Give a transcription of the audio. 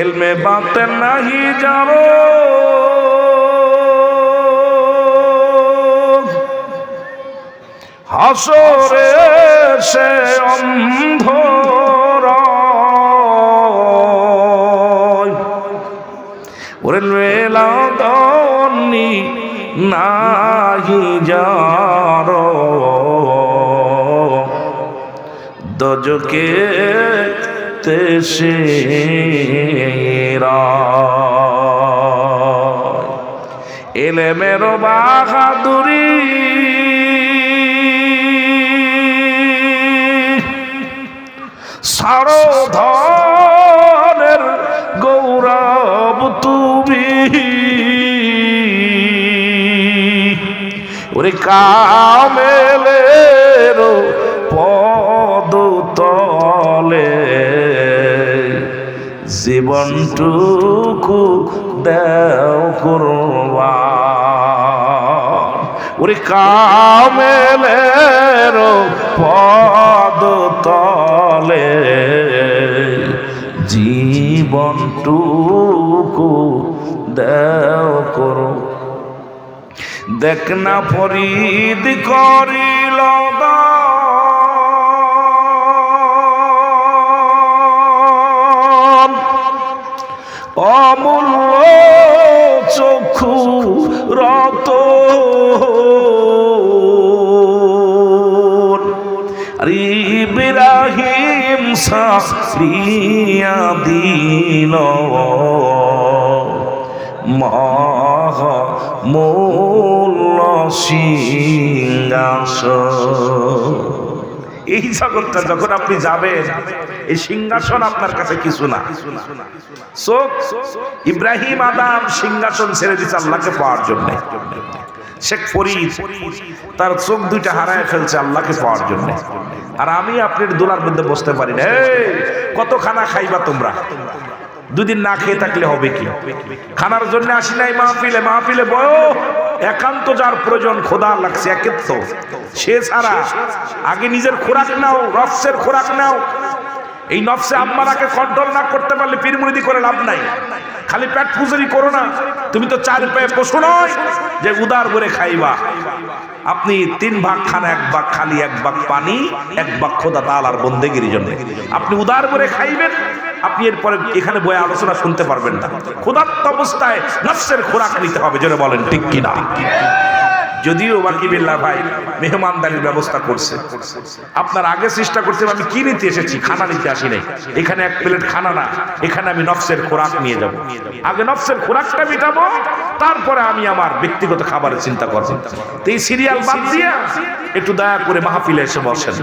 এলমে বাতে নাহি যাব। হাসরে সে অন্ধর। ওরে মেলাদনি নাহি যার। দজকে এলে মেরো বাহাদুরি। সারধনের গৌরব তুমি। ওরে কামেলের জীবনটুকু দেও করবা ওরে কামেলের পদ তলে জীবনটুকু দেও করো দেখ না ফরিদ করিল দান। অমূল্য চক্ষু রত ইব্রাহিম সারিয়া দিল। মহ মূল্য সিংহাসন। এই জগৎটা যখন আপনি যাবেন, এই সিংহাসন আপনার কাছে কিছু না। ইব্রাহিম আদাম সিংহাসন ছেড়ে দিচ্ছে আল্লাহকে পাওয়ার জন্য। শেখ ফরিদ তার চোখ দুইটা হারায় ফেলছে আল্লাহকে পাওয়ার জন্য। আর আমি আপনার দোলার মধ্যে বসতে পারি না। কত খানা খাইবা তোমরা? দুদিন না খেয়ে থাকলে হবে কি? খানার জন্য আসি নাই মাহফিলে মাহফিলে বয় একান্ত যার প্রয়োজন, খোদা লাগছে একেত্ত সে ছাড়া আগে নিজের খোরাক নাও রফসের খোরাক নাও। এই নফসে আম্মারাকে কন্ট্রোল না করতে পারলে পিরমুড়ি করে লাভ নাই। খালি পেট ফুজুরি করো না। তুমি তো চার পায়ে পশু নয় যে উদার করে খাইবা। আপনি তিন ভাগ খান, এক ভাগ খালি, এক ভাগ পানি, এক ভাগ খোদা তাল তালার বন্দেগির জন্য। আপনি উদার করে খাইবেন আপনি এরপরে এখানে বয়ে আলোচনা শুনতে পারবেন না। ক্ষুধার্ত অবস্থায় নফসের খোরাক নিতে হবে যেন বলেন, ঠিক কিনা? যদিও বাকি বিল্লা ভাই মেহমানদারির ব্যবস্থা করছে। আপনার আগে চেষ্টা করছে আমি কি নিতে এসেছি? খানা নিতে আসি নাই। এখানে এক প্লেট খানা না, এখানে আমি নফসের খোরাক নিয়ে যাব। আগে নফসের খোরাকটা মিটাবো, তারপরে আমি আমার ব্যক্তিগত খাবারের চিন্তা করব। তো এই সিরিয়াল বাদ দিয়ে একটু দয়া করে মাহফিলে এসে বসেন।